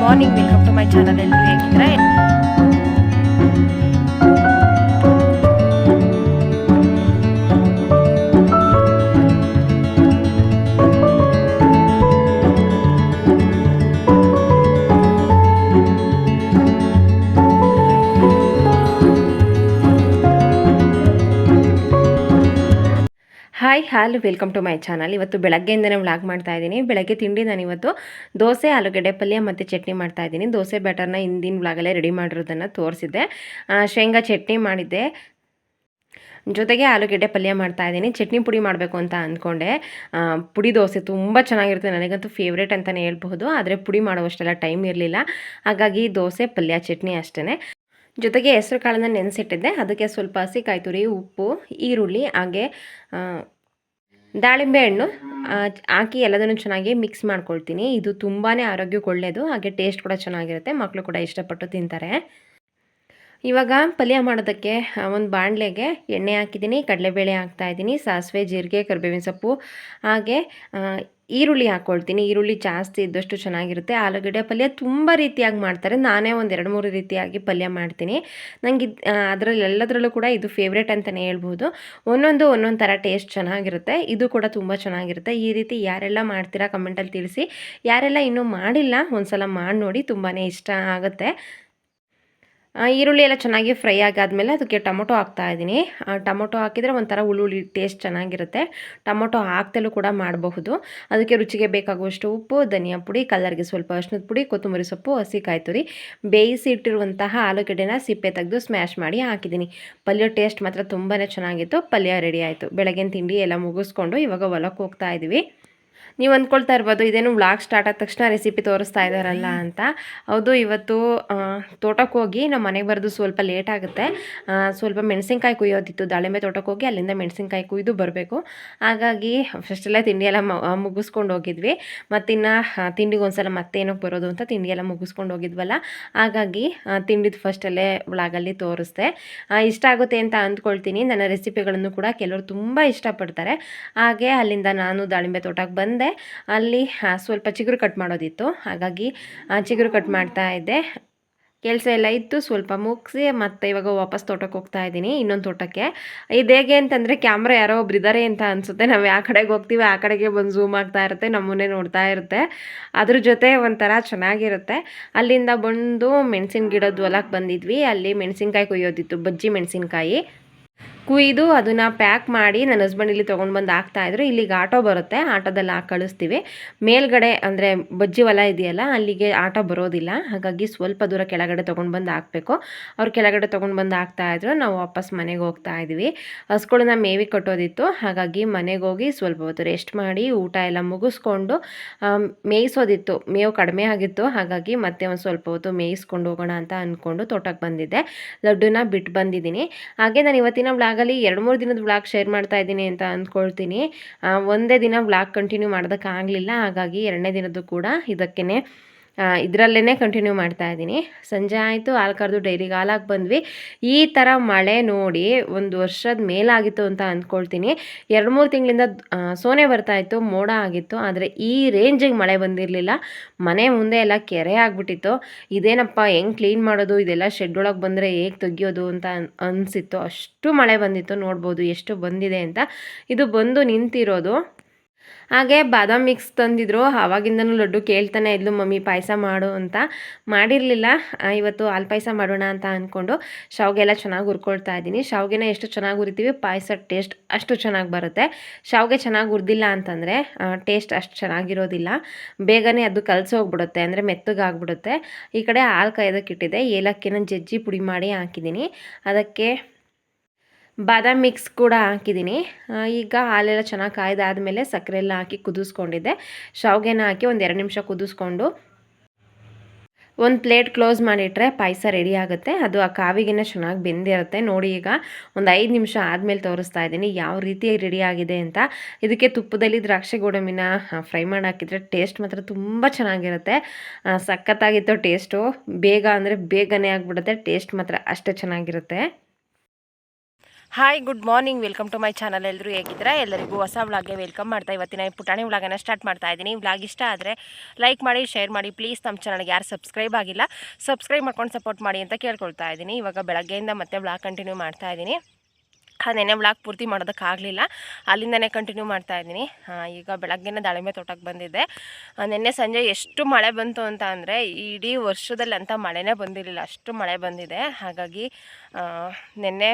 Morning welcome to my channel ಎಲ್ಲರೂ ಹೇಗಿದ್ರೆ hi, hall, welcome to my channel. ಇವತ್ತು ಬೆಳಗ್ಗೆಯಿಂದನೇ ವ್ಲಾಗ್ ಮಾಡ್ತಾ ಇದ್ದೀನಿ. ಬೆಳಗ್ಗೆ ತಿಂಡಿ ನಾನು ಇವತ್ತು ದೋಸೆ, ಆಲೂಗಡ್ಡೆ ಪಲ್ಯ ಮತ್ತು ಚಟ್ನಿ ಮಾಡ್ತಾ ಇದ್ದೀನಿ. ದೋಸೆ ಬ್ಯಾಟರ್ನ ಹಿಂದಿನ ವ್ಲಾಗಲ್ಲೇ ರೆಡಿ ಮಾಡಿರೋದನ್ನು ತೋರಿಸಿದ್ದೆ. ಶೇಂಗಾ ಚಟ್ನಿ ಮಾಡಿದ್ದೆ. ಜೊತೆಗೆ ಆಲೂಗೆಡ್ಡೆ ಪಲ್ಯ ಮಾಡ್ತಾ ಇದ್ದೀನಿ. ಚಟ್ನಿ ಪುಡಿ ಮಾಡಬೇಕು ಅಂತ ಅಂದ್ಕೊಂಡೆ. ಪುಡಿ ದೋಸೆ ತುಂಬ ಚೆನ್ನಾಗಿರುತ್ತೆ. ನನಗಂತೂ ಫೇವ್ರೇಟ್ ಅಂತಲೇ ಹೇಳ್ಬಹುದು. ಆದರೆ ಪುಡಿ ಮಾಡುವಷ್ಟೆಲ್ಲ ಟೈಮ್ ಇರಲಿಲ್ಲ. ಹಾಗಾಗಿ ದೋಸೆ, ಪಲ್ಯ, ಚಟ್ನಿ ಅಷ್ಟೇ ಜೊತೆಗೆ ಹೆಸರು ಕಾಳನ್ನ ನೆನೆಸಿಟ್ಟಿದ್ದೆ. ಅದಕ್ಕೆ ಸ್ವಲ್ಪ ಹಸಿ ತುರಿ, ಉಪ್ಪು, ಈರುಳ್ಳಿ, ಹಾಗೆ ದಾಳಿಂಬೆ ಹಣ್ಣು ಹಾಕಿ ಎಲ್ಲದನ್ನು ಚೆನ್ನಾಗಿ ಮಿಕ್ಸ್ ಮಾಡ್ಕೊಳ್ತೀನಿ. ಇದು ತುಂಬಾ ಆರೋಗ್ಯಕ್ಕೆ ಒಳ್ಳೆಯದು ಹಾಗೆ ಟೇಸ್ಟ್ ಕೂಡ ಚೆನ್ನಾಗಿರುತ್ತೆ ಮಕ್ಕಳು ಕೂಡ ಇಷ್ಟಪಟ್ಟು ತಿಂತಾರೆ. ಇವಾಗ ಪಲ್ಯ ಮಾಡೋದಕ್ಕೆ ಒಂದು ಬಾಣಲೆಗೆ ಎಣ್ಣೆ ಹಾಕಿದ್ದೀನಿ ಕಡಲೆಬೇಳೆ ಹಾಕ್ತಾಯಿದ್ದೀನಿ ಸಾಸಿವೆ, ಜೀರಿಗೆ, ಕರಿಬೇವಿನ ಸೊಪ್ಪು, ಹಾಗೆ ಈರುಳ್ಳಿ ಹಾಕ್ಕೊಳ್ತೀನಿ ಈರುಳ್ಳಿ ಜಾಸ್ತಿ ಇದ್ದಷ್ಟು ಚೆನ್ನಾಗಿರುತ್ತೆ. ಆಲೂಗಡ್ಡೆ ಪಲ್ಯ ತುಂಬ ರೀತಿಯಾಗಿ ಮಾಡ್ತಾರೆ. ನಾನೇ ಒಂದು ಎರಡು ಮೂರು ರೀತಿಯಾಗಿ ಪಲ್ಯ ಮಾಡ್ತೀನಿ. ನನಗೆ ಅದರಲ್ಲಿ ಎಲ್ಲದರಲ್ಲೂ ಕೂಡ ಇದು ಫೇವ್ರೇಟ್ ಅಂತಲೇ ಹೇಳ್ಬೋದು. ಒಂದೊಂದು ಒಂದೊಂದು ಥರ ಟೇಸ್ಟ್ ಚೆನ್ನಾಗಿರುತ್ತೆ. ಇದು ಕೂಡ ತುಂಬ ಚೆನ್ನಾಗಿರುತ್ತೆ. ಈ ರೀತಿ ಯಾರೆಲ್ಲ ಮಾಡ್ತೀರಾ ಕಮೆಂಟಲ್ಲಿ ತಿಳಿಸಿ. ಯಾರೆಲ್ಲ ಇನ್ನೂ ಮಾಡಿಲ್ಲ ಒಂದು ಸಲ ಮಾಡಿ ನೋಡಿ ತುಂಬಾ ಇಷ್ಟ ಆಗುತ್ತೆ. ಈರುಳ್ಳಿ ಎಲ್ಲ ಚೆನ್ನಾಗಿ ಫ್ರೈ ಆಗಾದಮೇಲೆ ಅದಕ್ಕೆ ಟೊಮೊಟೊ ಹಾಕ್ತಾ ಇದ್ದೀನಿ. ಟೊಮೊಟೊ ಹಾಕಿದರೆ ಒಂಥರ ಹುಳ್ಳುಳ್ಳಿ ಟೇಸ್ಟ್ ಚೆನ್ನಾಗಿರುತ್ತೆ. ಟೊಮೊಟೊ ಹಾಕ್ತಲೂ ಕೂಡ ಮಾಡಬಹುದು. ಅದಕ್ಕೆ ರುಚಿಗೆ ಬೇಕಾಗುವಷ್ಟು ಉಪ್ಪು, ಧನಿಯಾ ಪುಡಿ ಕಲರ್ಗೆ ಸ್ವಲ್ಪ ಅರ್ಶಿನದ ಪುಡಿ, ಕೊತ್ತಂಬರಿ ಸೊಪ್ಪು ಹಸಿ ಕಾಯ್ತುರಿ ಬೇಯಿಸಿ ಇಟ್ಟಿರುವಂತಹ ಆಲೂಗಡ್ಡೆನ ಸಿಪ್ಪೆ ತೆಗೆದು ಸ್ಮ್ಯಾಶ್ ಮಾಡಿ ಹಾಕಿದ್ದೀನಿ. ಪಲ್ಯ ಟೇಸ್ಟ್ ಮಾತ್ರ ತುಂಬಾ ಚೆನ್ನಾಗಿತ್ತು. ಪಲ್ಯ ರೆಡಿ ಆಯಿತು. ಬೆಳಗಿನ ತಿಂಡಿ ಎಲ್ಲ ಮುಗಿಸ್ಕೊಂಡು ಇವಾಗ ಹೊಲಕ್ಕೆ ಹೋಗ್ತಾ ಇದ್ದೀವಿ ನೀವು ಅಂದ್ಕೊಳ್ತಾ ಇರ್ಬೋದು ಇದೇನು ವ್ಲಾಗ್ ಸ್ಟಾರ್ಟ್ ಆದ ತಕ್ಷಣ ರೆಸಿಪಿ ತೋರಿಸ್ತಾ ಇದ್ದಾರಲ್ಲ ಅಂತ. ಹೌದು ಇವತ್ತು ತೋಟಕ್ಕೆ ಹೋಗಿ ನಮ್ಮ ಮನೆಗೆ ಬರೋದು ಸ್ವಲ್ಪ ಲೇಟ್ ಆಗುತ್ತೆ. ಸ್ವಲ್ಪ ಮೆಣಸಿನಕಾಯಿ ಕುಯ್ಯೋದಿತ್ತು. ದಾಳಿಂಬೆ ತೋಟಕ್ಕೆ ಹೋಗಿ ಅಲ್ಲಿಂದ ಮೆಣಸಿನಕಾಯಿ ಕುಯ್ದು ಬರಬೇಕು. ಹಾಗಾಗಿ ಫಸ್ಟೆಲ್ಲ ತಿಂಡಿ ಎಲ್ಲ ಮುಗಿಸ್ಕೊಂಡು ಹೋಗಿದ್ವಿ. ಮತ್ತಿನ್ನು ತಿಂಡಿಗೆ ಮತ್ತೆ ಮತ್ತೇನಕ್ಕೆ ಬರೋದು ಅಂತ ತಿಂಡಿ ಎಲ್ಲ ಮುಗಿಸ್ಕೊಂಡು ಹೋಗಿದ್ವಲ್ಲ. ಹಾಗಾಗಿ ತಿಂಡಿದ ಫಸ್ಟಲ್ಲೇ ವ್ಲಾಗಲ್ಲಿ ತೋರಿಸ್ದೆ. ಇಷ್ಟ ಆಗುತ್ತೆ ಅಂತ ಅಂದ್ಕೊಳ್ತೀನಿ. ನನ್ನ ರೆಸಿಪಿಗಳನ್ನು ಕೂಡ ಕೆಲವರು ತುಂಬ ಇಷ್ಟಪಡ್ತಾರೆ. ಹಾಗೆ ಅಲ್ಲಿಂದ ನಾನು ದಾಳಿಂಬೆ ತೋಟಕ್ಕೆ ಬಂದೆ. ಅಲ್ಲಿ ಸ್ವಲ್ಪ ಚಿಗುರು ಕಟ್ ಮಾಡೋದಿತ್ತು. ಹಾಗಾಗಿ ಚಿಗುರು ಕಟ್ ಮಾಡ್ತಾ ಇದ್ದೆ. ಕೆಲಸ ಎಲ್ಲ ಇತ್ತು, ಸ್ವಲ್ಪ ಮುಗಿಸಿ, ಮತ್ತೆ ಇವಾಗ ವಾಪಸ್ ತೋಟಕ್ಕೆ ಹೋಗ್ತಾ ಇದ್ದೀನಿ, ಇನ್ನೊಂದು ತೋಟಕ್ಕೆ. ಇದು ಹೇಗೆ ಅಂತಂದರೆ ಕ್ಯಾಮ್ರಾ ಯಾರೋ ಒಬ್ರು ಇದ್ದಾರೆ ಅಂತ ಅನಿಸುತ್ತೆ. ನಾವು ಯಾವ ಕಡೆಗೆ ಹೋಗ್ತೀವಿ, ಆ ಕಡೆಗೆ ಬಂದು ಝೂಮ್ ಆಗ್ತಾ ಇರುತ್ತೆ, ನಮ್ಮನ್ನೇ ನೋಡ್ತಾ ಇರುತ್ತೆ. ಅದ್ರ ಜೊತೆ ಒಂಥರ ಚೆನ್ನಾಗಿರುತ್ತೆ. ಅಲ್ಲಿಂದ ಬಂದು ಮೆಣಸಿನ ಗಿಡದ ಹೊಲಕ್ಕೆ ಬಂದಿದ್ವಿ. ಅಲ್ಲಿ ಮೆಣಸಿನ್ಕಾಯಿ ಕೊಯ್ಯೋದಿತ್ತು, ಬಜ್ಜಿ ಮೆಣಸಿನ್ಕಾಯಿ. ಕುಯ್ದು ಅದನ್ನು ಪ್ಯಾಕ್ ಮಾಡಿ ನನ್ನ ಹಸ್ಬೆಂಡ್ ಇಲ್ಲಿ ತೊಗೊಂಡು ಬಂದು ಹಾಕ್ತಾಯಿದ್ರು ಇಲ್ಲಿಗೆ ಆಟೋ ಬರುತ್ತೆ. ಆಟೋದಲ್ಲಿ ಹಾಕಿ ಕಳಿಸ್ತೀವಿ. ಮೇಲ್ಗಡೆ ಅಂದರೆ ಬಜ್ಜಿ ಹೊಲ ಇದೆಯಲ್ಲ, ಅಲ್ಲಿಗೆ ಆಟೋ ಬರೋದಿಲ್ಲ. ಹಾಗಾಗಿ ಸ್ವಲ್ಪ ದೂರ ಕೆಳಗಡೆ ತೊಗೊಂಡು ಬಂದು ಹಾಕಬೇಕು. ಅವ್ರು ಕೆಳಗಡೆ ತೊಗೊಂಡು ಬಂದು ಹಾಕ್ತಾಯಿದ್ರು ನಾವು ವಾಪಸ್ ಮನೆಗೆ ಹೋಗ್ತಾ ಇದ್ವಿ. ಹಸ್ಗಳನ್ನ ಮೇವಿ ಕಟ್ಟೋದಿತ್ತು. ಹಾಗಾಗಿ ಮನೆಗೆ ಹೋಗಿ ಸ್ವಲ್ಪ ಹೊತ್ತು ರೆಸ್ಟ್ ಮಾಡಿ ಊಟ ಎಲ್ಲ ಮುಗಿಸ್ಕೊಂಡು ಮೇಯಿಸೋದಿತ್ತು. ಮೇವು ಕಡಿಮೆ ಆಗಿತ್ತು. ಹಾಗಾಗಿ ಮತ್ತೆ ಒಂದು ಸ್ವಲ್ಪ ಹೊತ್ತು ಮೇಯಿಸ್ಕೊಂಡು ಹೋಗೋಣ ಅಂತ ಅಂದ್ಕೊಂಡು ತೋಟಕ್ಕೆ ಬಂದಿದ್ದೆ. ಲಡ್ಡುನ ಬಿಟ್ಟು ಬಂದಿದ್ದೀನಿ. ಹಾಗೆ ನಾನು ಇವತ್ತಿನ ವ್ಲಾಗಲ್ಲಿ ಎರಡು ಮೂರು ದಿನದ ವ್ಲಾಗ್ ಶೇರ್ ಮಾಡ್ತಾ ಇದ್ದೀನಿ ಅಂತ ಅಂದ್ಕೊಳ್ತೀನಿ. ಒಂದೇ ದಿನ ವ್ಲಾಗ್ ಕಂಟಿನ್ಯೂ ಮಾಡೋದಕ್ಕಾಗಲಿಲ್ಲ, ಹಾಗಾಗಿ ಎರಡನೇ ದಿನದ್ದು ಕೂಡ ಇದಕ್ಕೇ ಇದರಲ್ಲೇ ಕಂಟಿನ್ಯೂ ಮಾಡ್ತಾ ಇದ್ದೀನಿ. ಸಂಜೆ ಆಯಿತು, ಹಾಲು ಕರೆದು ಡೈರಿಗೆ ಹಾಲಾಗಿ ಬಂದ್ವಿ. ಈ ಥರ ಮಳೆ ನೋಡಿ ಒಂದು ವರ್ಷದ ಮೇಲಾಗಿತ್ತು ಅಂತ ಅಂದ್ಕೊಳ್ತೀನಿ. ಎರಡು ಮೂರು ತಿಂಗಳಿಂದ ಸೋನೆ ಬರ್ತಾ ಇತ್ತು, ಮೋಡ ಆಗಿತ್ತು, ಆದರೆ ಈ ರೇಂಜಿಗೆ ಮಳೆ ಬಂದಿರಲಿಲ್ಲ. ಮನೆ ಮುಂದೆ ಎಲ್ಲ ಕೆರೆ ಆಗಿಬಿಟ್ಟಿತ್ತು. ಇದೇನಪ್ಪ, ಹೆಂಗೆ ಕ್ಲೀನ್ ಮಾಡೋದು? ಇದೆಲ್ಲ ಶೆಡ್ ಒಳಗೆ ಬಂದರೆ ಹೇಗೆ ತೆಗಿಯೋದು ಅಂತ ಅನ್- ಅನಿಸಿತ್ತು. ಅಷ್ಟು ಮಳೆ ಬಂದಿತ್ತು, ನೋಡ್ಬೋದು ಎಷ್ಟು ಬಂದಿದೆ ಅಂತ. ಇದು ಬಂದು ನಿಂತಿರೋದು. ಹಾಗೆ ಬಾದಾಮ್ ಮಿಕ್ಸ್ ತಂದಿದ್ರು. ಆವಾಗಿಂದನೂ ಲಡ್ಡು ಕೇಳ್ತಾನೆ ಇದ್ಲು, ಮಮ್ಮಿ ಪಾಯಸ ಮಾಡು ಅಂತ. ಮಾಡಿರಲಿಲ್ಲ. ಇವತ್ತು ಹಾಲು ಪಾಯಸ ಮಾಡೋಣ ಅಂತ ಅಂದ್ಕೊಂಡು ಶಾವಿಗೆ ಎಲ್ಲ ಚೆನ್ನಾಗಿ ಹುರ್ಕೊಳ್ತಾ ಇದ್ದೀನಿ. ಶಾವಿಗೆನ ಎಷ್ಟು ಚೆನ್ನಾಗಿ ಹುರಿತೀವಿ, ಪಾಯಸ ಟೇಸ್ಟ್ ಅಷ್ಟು ಚೆನ್ನಾಗಿ ಬರುತ್ತೆ. ಶಾವಿಗೆ ಚೆನ್ನಾಗಿ ಹುರಿದಿಲ್ಲ ಅಂತಂದರೆ ಟೇಸ್ಟ್ ಅಷ್ಟು ಚೆನ್ನಾಗಿರೋದಿಲ್ಲ. ಬೇಗನೆ ಅದು ಕಲಸಿ ಹೋಗ್ಬಿಡುತ್ತೆ, ಅಂದರೆ ಮೆತ್ತಗಾಗ್ಬಿಡುತ್ತೆ. ಈ ಕಡೆ ಹಾಲು ಕಾಯೋದಕ್ಕೆ ಇಟ್ಟಿದೆ ಏಲಕ್ಕಿನ ಜಜ್ಜಿ ಪುಡಿ ಮಾಡಿ ಹಾಕಿದ್ದೀನಿ. ಅದಕ್ಕೆ ಬಾದಾಮ್ ಮಿಕ್ಸ್ ಕೂಡ ಹಾಕಿದ್ದೀನಿ. ಈಗ ಹಾಲೆಲ್ಲ ಚೆನ್ನಾಗಿ ಕಾಯ್ದಾದ್ಮೇಲೆ ಸಕ್ಕರೆ ಎಲ್ಲ ಹಾಕಿ ಕುದಿಸ್ಕೊಂಡಿದ್ದೆ. ಶಾವ್ಗೆನ ಹಾಕಿ ಒಂದು ಎರಡು ನಿಮಿಷ ಕುದಿಸ್ಕೊಂಡು ಒಂದು ಪ್ಲೇಟ್ ಕ್ಲೋಸ್ ಮಾಡಿಟ್ರೆ ಪಾಯಸ ರೆಡಿ ಆಗುತ್ತೆ. ಅದು ಆ ಕಾವಿಗೆನೇ ಚೆನ್ನಾಗಿ ಬೆಂದಿರುತ್ತೆ. ನೋಡಿ ಈಗ ಒಂದು ಐದು ನಿಮಿಷ ಆದಮೇಲೆ ತೋರಿಸ್ತಾ ಇದ್ದೀನಿ ಯಾವ ರೀತಿ ರೆಡಿ ಆಗಿದೆ ಅಂತ. ಇದಕ್ಕೆ ತುಪ್ಪದಲ್ಲಿ ದ್ರಾಕ್ಷಿ ಗೋಡಂಬಿನ ಫ್ರೈ ಮಾಡಿ ಹಾಕಿದರೆ ಟೇಸ್ಟ್ ಮಾತ್ರ ತುಂಬ ಚೆನ್ನಾಗಿರುತ್ತೆ. ಸಖತ್ತಾಗಿತ್ತು ಟೇಸ್ಟು. ಬೇಗ ಅಂದರೆ ಬೇಗನೆ ಆಗಿಬಿಡುತ್ತೆ. ಟೇಸ್ಟ್ ಮಾತ್ರ ಅಷ್ಟೇ ಚೆನ್ನಾಗಿರುತ್ತೆ. Hi good morning welcome to my channel ಎಲ್ಲರೂ ಹೇಗಿದ್ದೀರಾ? ಎಲ್ಲರಿಗೂ ಹೊಸ ವ್ಲಾಗ್ಗೆ ವೆಲ್ಕಮ್ ಮಾಡ್ತಾ ಇವತ್ತಿನ ಪುಟಾಣಿ ವ್ಲಾಗನ್ನು ಸ್ಟಾರ್ಟ್ ಮಾಡ್ತಾ ಇದ್ದೀನಿ. ವ್ಲಾಗ್ ಇಷ್ಟ ಆದರೆ ಲೈಕ್ ಮಾಡಿ ಶೇರ್ ಮಾಡಿ. ಪ್ಲೀಸ್ ನಮ್ಮ ಚಾನಲ್ಗೆ ಯಾರು ಸಬ್ಸ್ಕ್ರೈಬ್ ಆಗಿಲ್ಲ ಸಬ್ಸ್ಕ್ರೈಬ್ ಮಾಡ್ಕೊಂಡು ಸಪೋರ್ಟ್ ಮಾಡಿ ಅಂತ ಕೇಳ್ಕೊಳ್ತಾ ಇದ್ದೀನಿ. ಇವಾಗ ಬೆಳಗ್ಗೆಯಿಂದ ಮತ್ತೆ ವ್ಲಾಗ್ ಕಂಟಿನ್ಯೂ ಮಾಡ್ತಾ ಇದ್ದೀನಿ. ಆ ನೆನ್ನೆ ವ್ಲಾಗ್ ಪೂರ್ತಿ ಮಾಡೋದಕ್ಕಾಗಲಿಲ್ಲ ಅಲ್ಲಿಂದನೇ ಕಂಟಿನ್ಯೂ ಮಾಡ್ತಾ ಇದ್ದೀನಿ. ಈಗ ಬೆಳಗ್ಗೆನೇ ದಾಳಿಂಬೆ ತೋಟಕ್ಕೆ ಬಂದಿದ್ದೆ. ನಿನ್ನೆ ಸಂಜೆ ಎಷ್ಟು ಮಳೆ ಬಂತು ಅಂತ ಅಂದರೆ ಇಡೀ ವರ್ಷದಲ್ಲಿ ಅಂತ ಮಳೆನೇ ಬಂದಿರಲಿಲ್ಲ. ಅಷ್ಟು ಮಳೆ ಬಂದಿದೆ. ಹಾಗಾಗಿ ನಿನ್ನೆ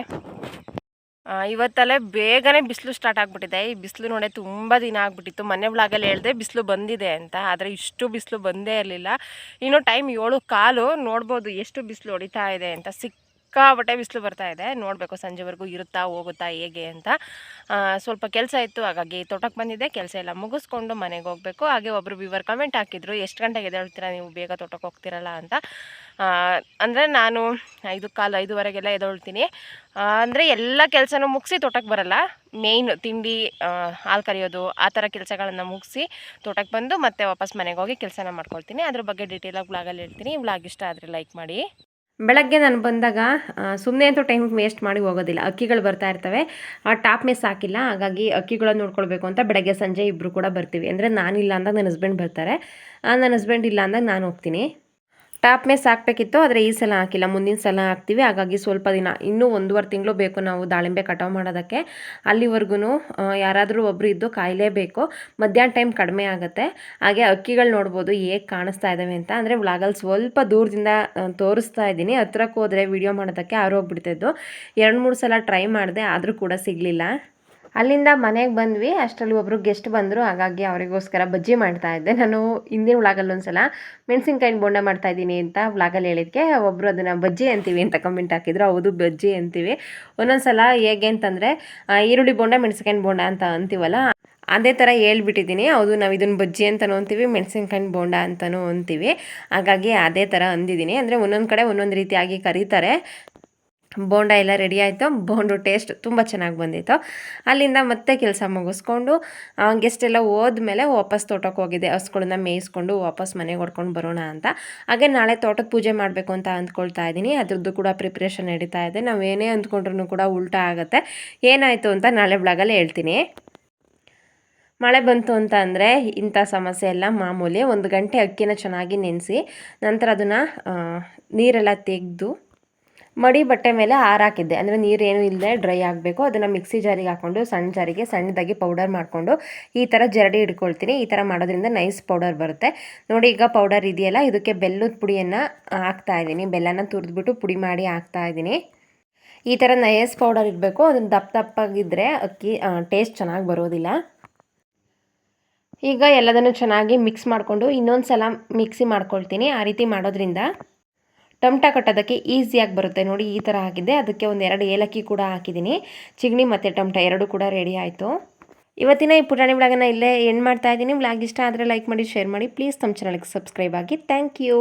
ಇವತ್ತಲ್ಲೇ ಬೇಗನೆ ಬಿಸಿಲು ಸ್ಟಾರ್ಟ್ ಆಗಿಬಿಟ್ಟಿದೆ. ಈ ಬಿಸಿಲು ನೋಡೆ ತುಂಬ ದಿನ ಆಗಿಬಿಟ್ಟಿತ್ತು. ಮನೆ ಒಳಗಲ್ಲಿ ಹೇಳಿದೆ ಬಿಸಿಲು ಬಂದಿದೆ ಅಂತ, ಆದರೆ ಇಷ್ಟು ಬಿಸಿಲು ಬಂದೇ ಇರಲಿಲ್ಲ. ಇನ್ನು ಟೈಮ್ ಏಳು ಕಾಲು ನೋಡ್ಬೋದು ಎಷ್ಟು ಬಿಸಿಲು ಹೊಡಿತಾ ಇದೆ ಅಂತ. ಸಿಕ್ಕಾಪಟ್ಟೆ ಬಿಸಿಲು ಬರ್ತಾ ಇದೆ. ನೋಡಬೇಕು ಸಂಜೆವರೆಗೂ ಇರುತ್ತಾ, ಹೋಗುತ್ತಾ, ಹೇಗೆ ಅಂತ. ಸ್ವಲ್ಪ ಕೆಲಸ ಇತ್ತು, ಹಾಗಾಗಿ ತೋಟಕ್ಕೆ ಬಂದಿದ್ದೆ. ಕೆಲಸ ಎಲ್ಲ ಮುಗಿಸ್ಕೊಂಡು ಮನೆಗೆ ಹೋಗಬೇಕು. ಹಾಗೆ ಒಬ್ಬರು ವಿವರ್ ಕಮೆಂಟ್ ಹಾಕಿದ್ರು, ಎಷ್ಟು ಗಂಟೆಗೆ ಎದ್ದೇಳ್ತೀರಾ? ನೀವು ಬೇಗ ತೋಟಕ್ಕೆ ಹೋಗ್ತಿರಲ್ಲ? ಅಂತ. ಅಂದರೆ ನಾನು ಐದು ಕಾಲು ಐದುವರೆಗೆಲ್ಲ ಎದ್ದೇಳ್ತೀನಿ. ಅಂದರೆ ಎಲ್ಲ ಕೆಲಸನೂ ಮುಗಿಸಿ ತೋಟಕ್ಕೆ ಬರಲ್ಲ. ಮೇಯ್ನ್ ತಿಂಡಿ ಹಾಲು ಕರೆಯೋದು, ಆ ಥರ ಕೆಲಸಗಳನ್ನು ಮುಗಿಸಿ ತೋಟಕ್ಕೆ ಬಂದು ಮತ್ತೆ ವಾಪಸ್ ಮನೆಗೆ ಹೋಗಿ ಕೆಲಸನ ಮಾಡ್ಕೊಳ್ತೀನಿ. ಅದ್ರ ಬಗ್ಗೆ ಡೀಟೇಲಾಗಿ ಬ್ಲಾಗಲ್ಲಿ ಹೇಳ್ತೀನಿ. ಬ್ಲಾಗ್ ಇಷ್ಟ ಆದರೆ ಲೈಕ್ ಮಾಡಿ. ಬೆಳಗ್ಗೆ ನಾನು ಬಂದಾಗ ಸುಮ್ಮನೆ ಅಂತೂ ಟೈಮ್ ವೇಸ್ಟ್ ಮಾಡಿ ಹೋಗೋದಿಲ್ಲ. ಅಕ್ಕಿಗಳು ಬರ್ತಾ ಇರ್ತವೆ. ಆ ಟಾಪ್ ಮಿಸ್ ಹಾಕಿಲ್ಲ. ಹಾಗಾಗಿ ಅಕ್ಕಿಗಳನ್ನ ನೋಡ್ಕೊಳ್ಬೇಕು ಅಂತ ಬೆಳಗ್ಗೆ ಸಂಜೆ ಇಬ್ಬರು ಕೂಡ ಬರ್ತೀವಿ. ಅಂದರೆ ನಾನಿಲ್ಲ ಅಂದಾಗ ನನ್ನ ಹಸ್ಬೆಂಡ್ ಬರ್ತಾರೆ. ನನ್ನ ಹಸ್ಬೆಂಡ್ ಇಲ್ಲ ಅಂದಾಗ ನಾನು ಹೋಗ್ತೀನಿ. ಟಾಪ್ ಮೇಸ್ ಹಾಕ್ಬೇಕಿತ್ತು, ಆದರೆ ಈ ಸಲ ಹಾಕಿಲ್ಲ. ಮುಂದಿನ ಸಲ ಹಾಕ್ತೀವಿ. ಹಾಗಾಗಿ ಸ್ವಲ್ಪ ದಿನ, ಇನ್ನೂ ಒಂದೂವರೆ ತಿಂಗಳು ಬೇಕು ನಾವು ದಾಳಿಂಬೆ ಕಟಾವು ಮಾಡೋದಕ್ಕೆ. ಅಲ್ಲಿವರೆಗೂ ಯಾರಾದರೂ ಒಬ್ಬರು ಇದ್ದು ಕಾಯಲೇಬೇಕು. ಮಧ್ಯಾಹ್ನ ಟೈಮ್ ಕಡಿಮೆ ಆಗುತ್ತೆ. ಹಾಗೆ ಅಕ್ಕಿಗಳು ನೋಡ್ಬೋದು, ಹೇಗೆ ಕಾಣಿಸ್ತಾ ಇದ್ದಾವೆ ಅಂತ. ಅಂದರೆ ವ್ಲಾಗಲ್ಲಿ ಸ್ವಲ್ಪ ದೂರದಿಂದ ತೋರಿಸ್ತಾ ಇದ್ದೀನಿ. ಹತ್ರಕ್ಕೆ ಹೋದರೆ ವಿಡಿಯೋ ಮಾಡೋದಕ್ಕೆ ಆರೋಗ್ಬಿಡ್ತಿದ್ದು ಎರಡು ಮೂರು ಸಲ ಟ್ರೈ ಮಾಡಿದೆ, ಆದರೂ ಕೂಡ ಸಿಗಲಿಲ್ಲ. ಅಲ್ಲಿಂದ ಮನೆಗೆ ಬಂದ್ವಿ. ಅಷ್ಟರಲ್ಲಿ ಒಬ್ಬರು ಗೆಸ್ಟ್ ಬಂದರು. ಹಾಗಾಗಿ ಅವರಿಗೋಸ್ಕರ ಬಜ್ಜಿ ಮಾಡ್ತಾ ಇದ್ದೆ. ನಾನು ಹಿಂದಿನ ವ್ಲಾಗಲ್ಲಿ ಒಂದ್ಸಲ ಮೆಣಸಿನಕಾಯಿ ಬೋಂಡ ಮಾಡ್ತಾ ಇದ್ದೀನಿ ಅಂತ ವ್ಲಾಗಲ್ಲಿ ಹೇಳಿದ್ಕೆ. ಒಬ್ಬರು ಅದನ್ನು ಬಜ್ಜಿ ಅಂತೀವಿ ಅಂತ ಕಮೆಂಟ್ ಹಾಕಿದ್ರು. ಹೌದು, ಬಜ್ಜಿ ಅಂತೀವಿ. ಒಂದೊಂದು ಸಲ ಹೇಗೆ ಅಂತಂದರೆ ಈರುಳ್ಳಿ ಬೋಂಡ, ಮೆಣಸಿನ್ಕಾಯಿನ ಬೋಂಡ ಅಂತ ಅಂತೀವಲ್ಲ, ಅದೇ ಥರ ಹೇಳ್ಬಿಟ್ಟಿದ್ದೀನಿ. ಹೌದು, ನಾವು ಇದನ್ನು ಬಜ್ಜಿ ಅಂತಲೂ ಅಂತೀವಿ, ಮೆಣಸಿನ್ಕಾಯಿನ ಬೋಂಡ ಅಂತಲೂ ಅಂತೀವಿ. ಹಾಗಾಗಿ ಅದೇ ಥರ ಅಂದಿದ್ದೀನಿ. ಅಂದರೆ ಒಂದೊಂದು ಕಡೆ ಒಂದೊಂದು ರೀತಿಯಾಗಿ ಕರೀತಾರೆ. ಬೋಂಡ ಎಲ್ಲ ರೆಡಿ ಆಯಿತು. ಬೋಂಡು ಟೇಸ್ಟ್ ತುಂಬ ಚೆನ್ನಾಗಿ ಬಂದಿತ್ತು. ಅಲ್ಲಿಂದ ಮತ್ತೆ ಕೆಲಸ ಮುಗಿಸ್ಕೊಂಡು ಗೆಸ್ಟ್ ಎಲ್ಲ ಹೋದ್ಮೇಲೆ ವಾಪಸ್ ತೋಟಕ್ಕೆ ಹೋಗಿದ್ದೆ. ಹಸುಗಳನ್ನ ಮೇಯಿಸ್ಕೊಂಡು ವಾಪಸ್ ಮನೆಗೆ ಹೊಡ್ಕೊಂಡು ಬರೋಣ ಅಂತ. ಹಾಗೆ ನಾಳೆ ತೋಟದ ಪೂಜೆ ಮಾಡಬೇಕು ಅಂತ ಅಂದ್ಕೊಳ್ತಾ ಇದ್ದೀನಿ. ಅದ್ರದ್ದು ಕೂಡ ಪ್ರಿಪ್ರೇಷನ್ ನಡೀತಾ ಇದೆ. ನಾವು ಏನೇ ಅಂದ್ಕೊಂಡ್ರೂ ಕೂಡ ಉಲ್ಟಾ ಆಗುತ್ತೆ. ಏನಾಯಿತು ಅಂತ ನಾಳೆ ಬ್ಲಾಗಲ್ಲಿ ಹೇಳ್ತೀನಿ. ಮಳೆ ಬಂತು ಅಂತ ಅಂದರೆ ಇಂಥ ಸಮಸ್ಯೆ ಎಲ್ಲ ಮಾಮೂಲಿ ಒಂದು ಗಂಟೆ ಅಕ್ಕಿನ ಚೆನ್ನಾಗಿ ನೆನೆಸಿ, ನಂತರ ಅದನ್ನು ನೀರೆಲ್ಲ ತೆಗೆದು ಮಡಿ ಬಟ್ಟೆ ಮೇಲೆ ಹಾರಾಕಿದ್ದೆ. ಅಂದರೆ ನೀರೇನು ಇಲ್ಲದೆ ಡ್ರೈ ಆಗಬೇಕು. ಅದನ್ನು ಮಿಕ್ಸಿ ಜಾರಿಗೆ ಹಾಕ್ಕೊಂಡು ಸಣ್ಣ ಜಾರಿಗೆ, ಸಣ್ಣದಾಗಿ ಪೌಡರ್ ಮಾಡಿಕೊಂಡು, ಈ ಥರ ಜರಡಿ ಇಟ್ಕೊಳ್ತೀನಿ ಈ ಥರ ಮಾಡೋದ್ರಿಂದ ನೈಸ್ ಪೌಡರ್ ಬರುತ್ತೆ. ನೋಡಿ, ಈಗ ಪೌಡರ್ ಇದೆಯಲ್ಲ, ಇದಕ್ಕೆ ಬೆಲ್ಲದ ಪುಡಿಯನ್ನು ಹಾಕ್ತಾ ಇದ್ದೀನಿ. ಬೆಲ್ಲನ ತುರಿದ್ಬಿಟ್ಟು ಪುಡಿ ಮಾಡಿ ಹಾಕ್ತಾ ಇದ್ದೀನಿ. ಈ ಥರ ನೈಸ್ ಪೌಡರ್ ಇರಬೇಕು ಅದನ್ನು ದಪ್ಪ ದಪ್ಪಾಗಿದ್ದರೆ ಅಕ್ಕಿ ಟೇಸ್ಟ್ ಚೆನ್ನಾಗಿ ಬರೋದಿಲ್ಲ. ಈಗ ಎಲ್ಲದನ್ನು ಚೆನ್ನಾಗಿ ಮಿಕ್ಸ್ ಮಾಡಿಕೊಂಡು ಇನ್ನೊಂದು ಸಲ ಮಿಕ್ಸಿ ಮಾಡ್ಕೊಳ್ತೀನಿ. ಆ ರೀತಿ ಮಾಡೋದ್ರಿಂದ ಟೊಮ್ಟ ಕಟ್ಟೋದಕ್ಕೆ ಈಸಿಯಾಗಿ ಬರುತ್ತೆ ನೋಡಿ, ಈ ಥರ ಹಾಕಿದ್ದೆ. ಅದಕ್ಕೆ ಒಂದು ಎರಡು ಏಲಕ್ಕಿ ಕೂಡ ಹಾಕಿದ್ದೀನಿ. ಚಿಗ್ಣಿ ಮತ್ತು ಟಮಟ ಎರಡೂ ಕೂಡ ರೆಡಿ ಆಯಿತು. ಇವತ್ತಿನ ಈ ಪುಟಾಣಿ ವ್ಲಾಗನ್ನ ಇಲ್ಲೇ ಎಂಡ್ ಮಾಡ್ತಾ ಇದ್ದೀನಿ. ಬ್ಲಾಗ್ ಇಷ್ಟ ಆದರೆ ಲೈಕ್ ಮಾಡಿ ಶೇರ್ ಮಾಡಿ. ಪ್ಲೀಸ್ ನಮ್ಮ ಚಾನಲ್ಗೆ ಸಬ್ಸ್ಕ್ರೈಬ್ ಆಗಿ. Thank you